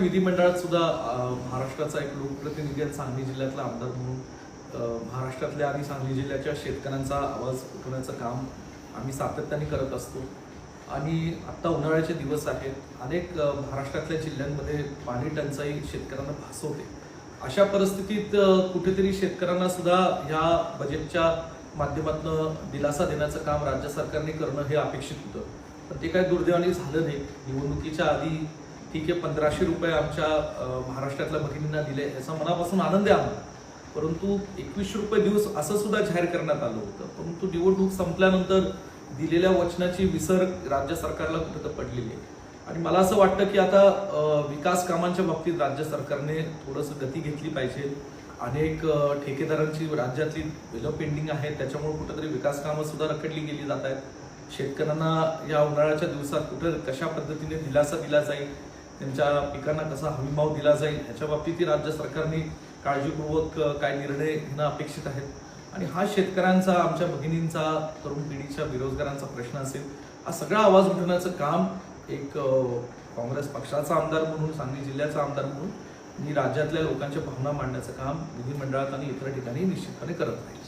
विधिमंडळात सुद्धा महाराष्ट्राचा एक लोकप्रतिनिधी आहे सांगली जिल्ह्यातला आमदार म्हणून महाराष्ट्रातल्या आणि सांगली जिल्ह्याच्या शेतकऱ्यांचा आवाज उठवण्याचं काम आम्ही सातत्याने करत असतो. आणि आत्ता उन्हाळ्याचे दिवस आहेत. अनेक महाराष्ट्रातल्या जिल्ह्यांमध्ये पाणी टंचाई शेतकऱ्यांना भासवते. अशा परिस्थितीत कुठेतरी शेतकऱ्यांना सुद्धा ह्या बजेटच्या माध्यमातून दिलासा देण्याचं काम राज्य सरकारने करणं हे अपेक्षित होतं. पण ते काय दुर्दैवाने झालं नाही. निवडणुकीच्या आधी ठीक आहे पंधराशे रुपये आमच्या महाराष्ट्रातल्या भगिनींना दिले. याचा मनापासून आनंद आहे आम्हाला. परंतु एकवीसशे रुपये दिवस असं सुद्धा जाहीर करण्यात आलं होतं. परंतु निवडणूक संपल्यानंतर दिलेल्या वचनाची विसर राज्य सरकारला कुठं तर पडलेली आहे. आणि मला असं वाटतं की आता विकास कामांच्या बाबतीत राज्य सरकारने थोडंसं गती घेतली पाहिजे. अनेक ठेकेदारांची राज्यातली बिलं पेंडिंग आहेत. त्याच्यामुळे कुठेतरी विकास कामं सुद्धा रखडली गेली जात आहेत. शेतकऱ्यांना या उन्हाळ्याच्या दिवसात कुठं कशा पद्धतीने दिलासा दिला जाईल? त्यांच्या पिकांना कसा हमीभाव दिला जाईल याच्या बाबतीतही राज्य सरकारने काळजीपूर्वक काय निर्णय घेणं अपेक्षित आहेत. आणि हा शेतकऱ्यांचा आमच्या भगिनींचा तरुण पिढीच्या बेरोजगारांचा प्रश्न असेल हा सगळा आवाज उठवण्याचं काम एक काँग्रेस पक्षाचा आमदार म्हणून सांगली जिल्ह्याचा आमदार म्हणून मी राज्यातल्या लोकांच्या भावना मांडण्याचं काम विधिमंडळात आणि इतर ठिकाणी निश्चितपणे करत राहील.